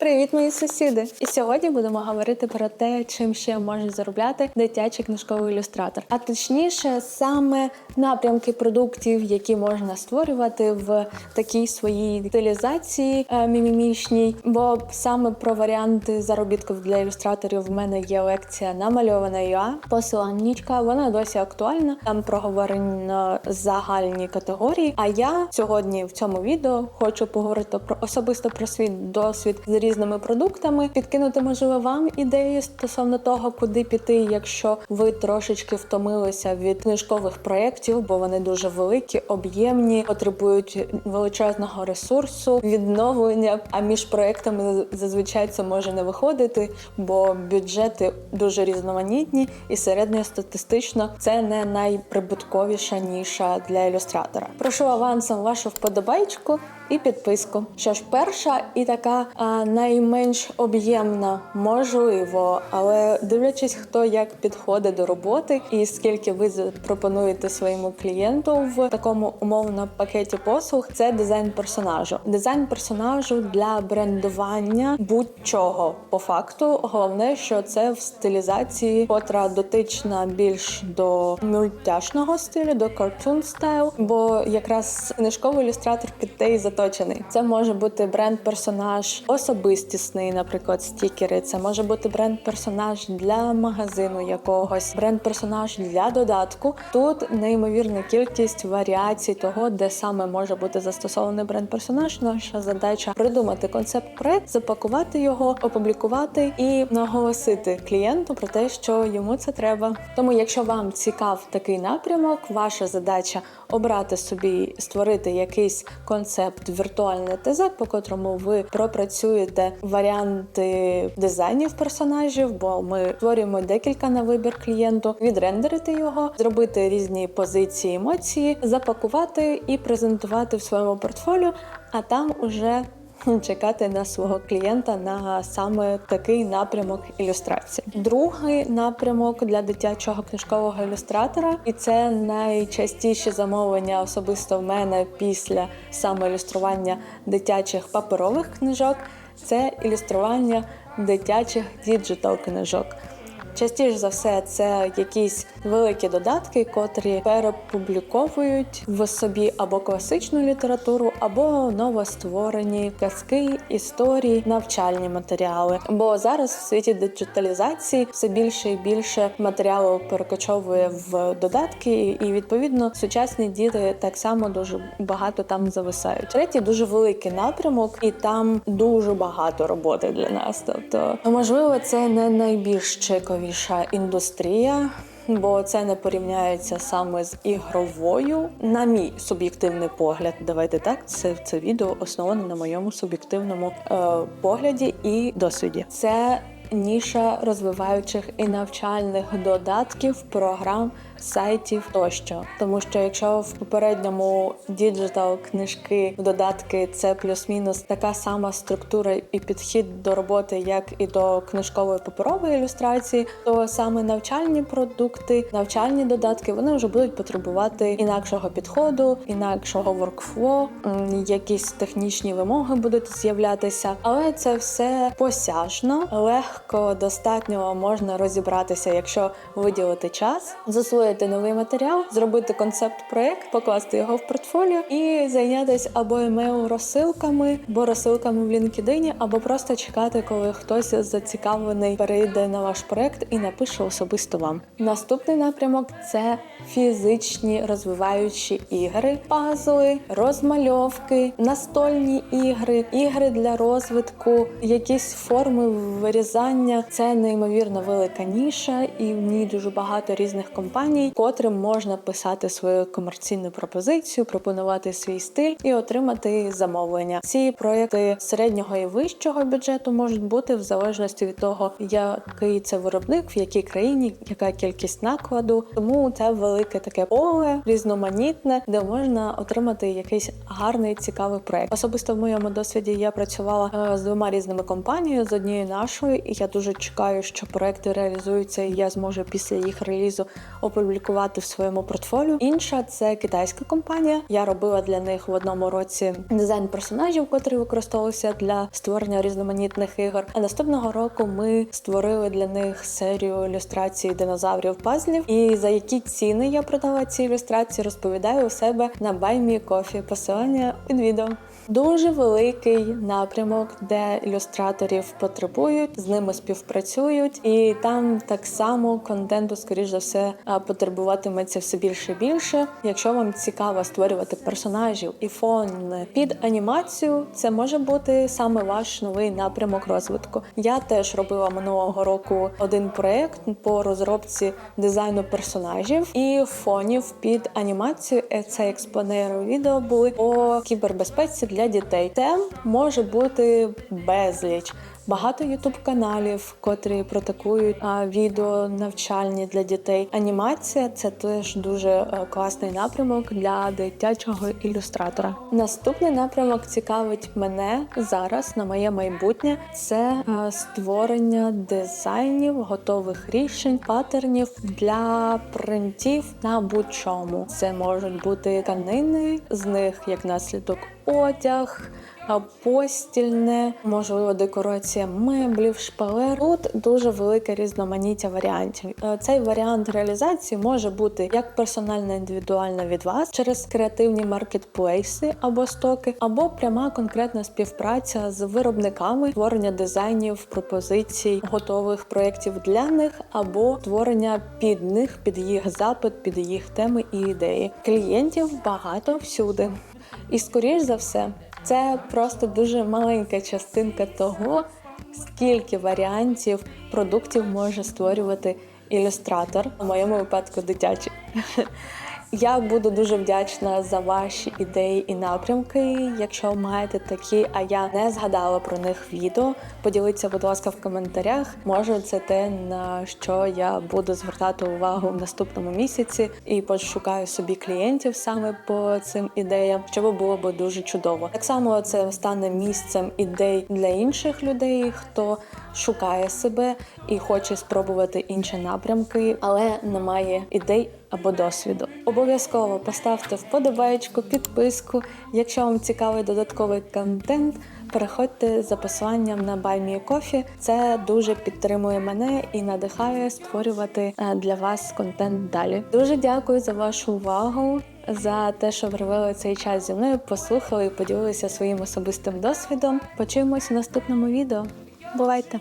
Привіт, мої сусіди! І сьогодні будемо говорити про те, чим ще може заробляти дитячий книжковий ілюстратор, а точніше, саме напрямки продуктів, які можна створювати в такій своїй стилізації е, мімімішній. Бо саме про варіанти заробітків для ілюстраторів в мене є лекція намальована ЮА. Посиланнячка, вона досі актуальна. Там проговорено загальні категорії. А я сьогодні в цьому відео хочу поговорити про особисто про свій досвід з різними продуктами, підкинути можливо вам ідеї стосовно того, куди піти, якщо ви трошечки втомилися від книжкових проєктів, бо вони дуже великі, об'ємні, потребують величезного ресурсу, відновлення. А між проектами зазвичай це може не виходити, бо бюджети дуже різноманітні, і середньостатистично це не найприбутковіша ніша для ілюстратора. Прошу авансом вашу вподобайку і підписку. Що ж, перша і така а, найменш об'ємна, можливо, але дивлячись, хто як підходить до роботи і скільки ви запропонуєте своєму клієнту в такому умовно пакеті послуг, це дизайн персонажу. Дизайн персонажу для брендування будь-чого по факту. Головне, що це в стилізації, котра дотична більш до мультяшного стилю, до картун стайл, бо якраз книжковий ілюстратор під те і заточений. Це може бути бренд-персонаж особистісний, наприклад, стікери. Це може бути бренд-персонаж для магазину якогось, бренд-персонаж для додатку. Тут неймовірна кількість варіацій того, де саме може бути застосований бренд-персонаж. Наша задача придумати концепт проект, запакувати його, опублікувати і наголосити клієнту про те, що йому це треба. Тому, якщо вам цікав такий напрямок, ваша задача обрати собі, створити якийсь концепт віртуальне ТЗ, по котрому ви пропрацюєте варіанти дизайнів персонажів, бо ми створюємо декілька на вибір клієнту, відрендерити його, зробити різні позиції, емоції, запакувати і презентувати в своєму портфоліо, а там уже чекати на свого клієнта на саме такий напрямок ілюстрації. Другий напрямок для дитячого книжкового ілюстратора, і це найчастіші замовлення особисто в мене після саме ілюстрування дитячих паперових книжок. Це ілюстрування дитячих діджитал книжок. Частіше за все, це якісь великі додатки, котрі перепубліковують в собі або класичну літературу, або новостворені казки, історії, навчальні матеріали. Бо зараз в світі диджиталізації все більше і більше матеріалу перекочовує в додатки, і відповідно сучасні діти так само дуже багато там зависають. Третій дуже великий напрямок, і там дуже багато роботи для нас. Тобто, можливо, це не найбільш чекові найцікавіша індустрія, бо це не порівняється саме з ігровою. На мій суб'єктивний погляд, давайте так. Це це відео основане на моєму суб'єктивному е, погляді і досвіді. Це ніша розвиваючих і навчальних додатків, програм, сайтів тощо. Тому що якщо в попередньому діджитал книжки, додатки це плюс-мінус така сама структура і підхід до роботи, як і до книжкової паперової ілюстрації, то саме навчальні продукти, навчальні додатки вони вже будуть потребувати інакшого підходу, інакшого воркфло, якісь технічні вимоги будуть з'являтися, але це все посяжно, легко, достатньо можна розібратися, якщо виділити час, засвоїти новий матеріал, зробити концепт-проект, покласти його в портфоліо і зайнятися або емейл розсилками, або розсилками в LinkedIn, або просто чекати, коли хтось зацікавлений перейде на ваш проект і напише особисто вам. Наступний напрямок це фізичні розвиваючі ігри, пазли, розмальовки, настольні ігри, ігри для розвитку, якісь форми вирізання. Це неймовірно велика ніша, і в ній дуже багато різних компаній, котрим можна писати свою комерційну пропозицію, пропонувати свій стиль і отримати замовлення. Ці проекти середнього і вищого бюджету можуть бути в залежності від того, який це виробник, в якій країні, яка кількість накладу. Тому це велике таке поле, різноманітне, де можна отримати якийсь гарний цікавий проект. Особисто в моєму досвіді я працювала е, з двома різними компаніями з однією нашою, і я дуже чекаю, що проекти реалізуються, і я зможу після їх релізу опублікувати в своєму портфоліо. Інша це китайська компанія. Я робила для них в одному році дизайн персонажів, котрі використовувалися для створення різноманітних ігор. А наступного року ми створили для них серію ілюстрацій динозаврів пазлів. І за які ціни я продала ці ілюстрації, розповідаю у себе на Баймі Кофі. Посилання під відео. Дуже великий напрямок, де ілюстраторів потребують, з ними співпрацюють, і там так само контенту, скоріш за все, потребуватиметься все більше і більше. Якщо вам цікаво створювати персонажів і фон під анімацію, це може бути саме ваш новий напрямок розвитку. Я теж робила минулого року один проект по розробці дизайну персонажів і фонів під анімацію. Це експланери відео були по кібербезпеці для дітей. Тем може бути безліч. Багато ютуб каналів, котрі протикують відео навчальні для дітей. Анімація це теж дуже е, класний напрямок для дитячого ілюстратора. Наступний напрямок цікавить мене зараз на моє майбутнє. Це е, створення дизайнів, готових рішень, паттернів для принтів на будь-чому. Це можуть бути тканини, з них як наслідок одяг постільне, можливо, декорація меблів, шпалер. Тут дуже велике різноманіття варіантів. Е, Цей варіант реалізації може бути як персональна індивідуальна від вас через креативні маркетплейси або стоки, або пряма конкретна співпраця з виробниками, створення дизайнів, пропозицій, готових проєктів для них, або створення під них, під їх запит, під їх теми і ідеї. Клієнтів багато всюди. І скоріш за все, це просто дуже маленька частинка того, скільки варіантів продуктів може створювати ілюстратор, у моєму випадку дитячий. Я буду дуже вдячна за ваші ідеї і напрямки. Якщо маєте такі, а я не згадала про них відео. Поділіться, будь ласка, в коментарях. Може, це те, на що я буду звертати увагу в наступному місяці і пошукаю собі клієнтів саме по цим ідеям, що було б дуже чудово. Так само це стане місцем ідей для інших людей, хто шукає себе і хоче спробувати інші напрямки, але не має ідей або досвіду. Обов'язково поставте вподобайку, підписку. Якщо вам цікавий додатковий контент, переходьте за посиланням на BuyMeCoffee. Це дуже підтримує мене і надихає створювати е, для вас контент далі. Дуже дякую за вашу увагу. За те, що провели цей час зі мною, послухали і поділилися своїм особистим досвідом. Почуємось у наступному відео. Бувайте!